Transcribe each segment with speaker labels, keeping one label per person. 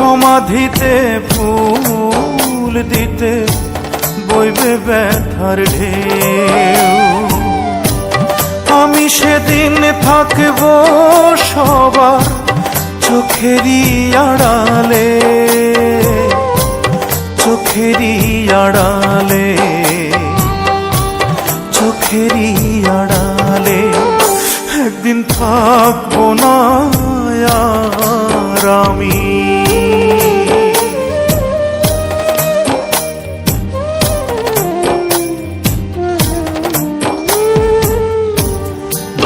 Speaker 1: সমাধিতে ফুল দিতে বইবে ব্যথার ঢেউ। আমি সেদিন থাকব সবার চোখেরই আড়ালে চোখেরই আড়ালে চোখেরই আড়ালে। একদিন থাকব না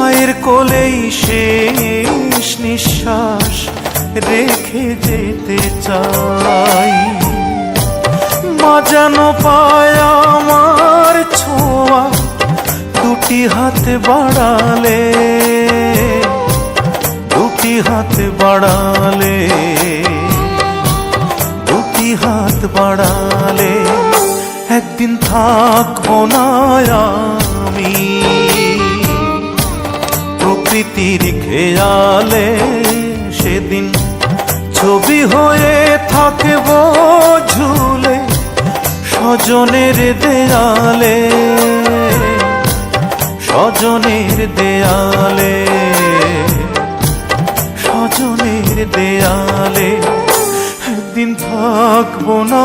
Speaker 1: মায়ের কোলেই শেষ নিঃশ্বাস রেখে যেতে চাই। মা যেন পায় আমার ছোঁয়া দুটি হাত বাড়ালে, দুটি হাত বাড়ালে, দুটি হাত বাড়ালে। একদিন থাকব না আমি। প্রকৃতির খেয়ালে সেদিন ছবি হয়ে থাকব ঝুলে স্বজনের দেয়ালে স্বজনের দেয়ালে স্বজনের দেয়ালে একদিন থাকব না।